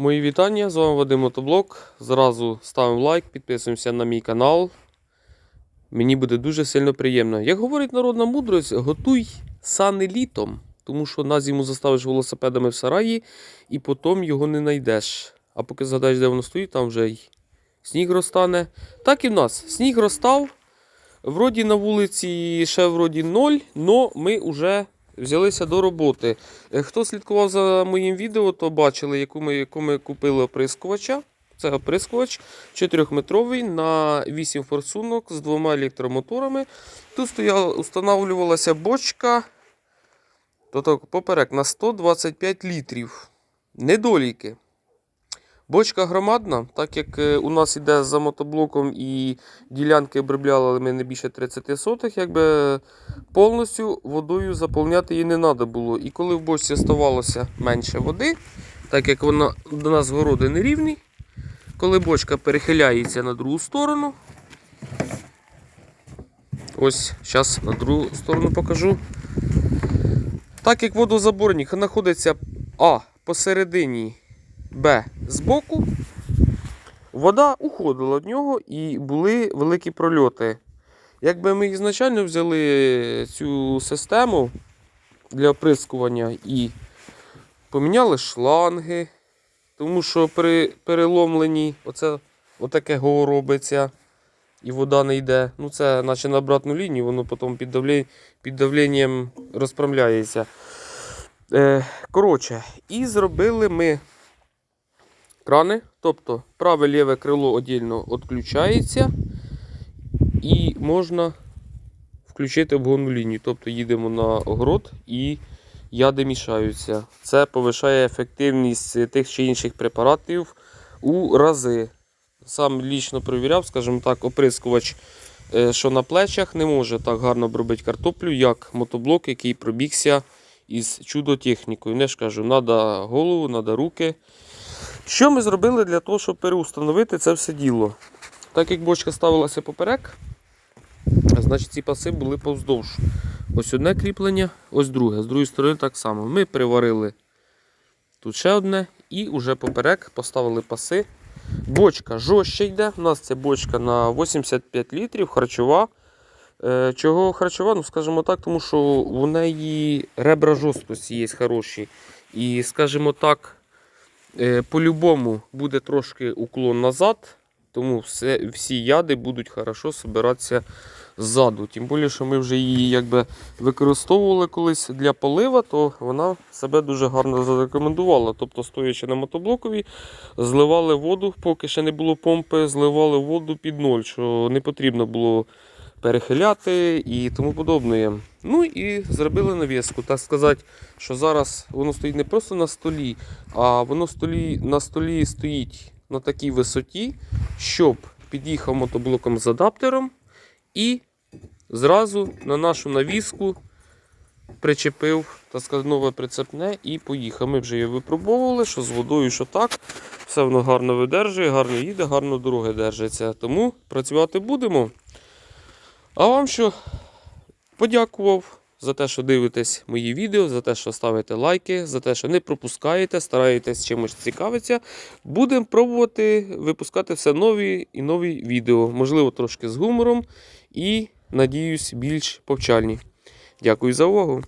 Мої вітання, з вами Вадим Мотоблок. Зразу ставимо лайк, підписуємося на мій канал. Мені буде дуже сильно приємно. Як говорить народна мудрость, готуй сани літом, тому що на зиму заставиш велосипедами в сараї і потім його не знайдеш. А поки згадаєш, де воно стоїть, там вже й сніг розтане. Так і в нас. Сніг розстав. Вроді на вулиці ще вроді ноль, але ми вже взялися до роботи. Е, Хто слідкував за моїм відео, то бачили, яку ми, яку ми купили оприскувача. Це оприскувач 4-метровий на 8 форсунок з двома електромоторами. Тут стояла, устанавливалася бочка то так, поперек на 125 літрів. Недоліки. Бочка громадна, так як е, у нас іде за мотоблоком і ділянки обробляли ми не більше 30 сотих, якби повністю водою заповняти її не треба було. І коли в бочці ставалося менше води, так як вона до нас городи нерівні, коли бочка перехиляється на другу сторону, ось зараз на другу сторону покажу. Так як водозаборник знаходиться А посередині, Б збоку, вода уходила від нього і були великі прольоти. Якби ми ізначально взяли цю систему для оприскування і поміняли шланги, тому що при переломленні оце, отаке го робиться і вода не йде. Ну це наче на обратну лінію, воно потім під, давлє... під давленням розправляється. Е, коротше, і зробили ми крани, тобто праве ліве крило отдільно відключається і можна включити обгонну лінію. Тобто їдемо на огород і яди мішаються. Це повишає ефективність тих чи інших препаратів у рази. Сам лічно перевіряв, скажімо так, оприскувач, е, що на плечах не може так гарно обробити картоплю, як мотоблок, який пробігся із чудо-технікою. Не ж кажу, треба голову, треба руки. Що ми зробили для того, щоб переустановити це все діло? Так як бочка ставилася поперек, значить ці паси були повздовж. Ось одне кріплення, ось друге. З другої сторони так само. Ми приварили тут ще одне і вже поперек поставили паси. Бочка жорстче йде. У нас це бочка на 85 літрів, харчова. Е, Чого харчова? Ну, скажімо так, тому що в неї ребра жорсткості є хороші. І, скажімо так, по-любому буде трошки уклон назад, тому все, всі яди будуть хорошо збиратися ззаду. Тим більше, що ми вже її якби використовували колись для полива, то вона себе дуже гарно зарекомендувала. Тобто, стоячи на мотоблокові, зливали воду, поки ще не було помпи, зливали воду під ноль, що не потрібно було перехиляти і тому подобне. Ну і зробили навіску. Так сказати, що зараз воно стоїть не просто на столі, а воно столі, на столі стоїть на такій висоті, щоб під'їхав мотоблоком з адаптером і зразу на нашу навіску причепив так сказати, нове прицепне і поїхав. Ми вже її випробовували, що з водою, що так. Все воно гарно видержує, гарно їде, гарно дороги держиться. Тому працювати будемо. А вам що подякував за те, що дивитесь мої відео, за те, що ставите лайки, за те, що не пропускаєте, стараєтесь чимось цікавитися. Будемо пробувати випускати все нові і нові відео. Можливо, трошки з гумором і, надіюсь, більш повчальні. Дякую за увагу!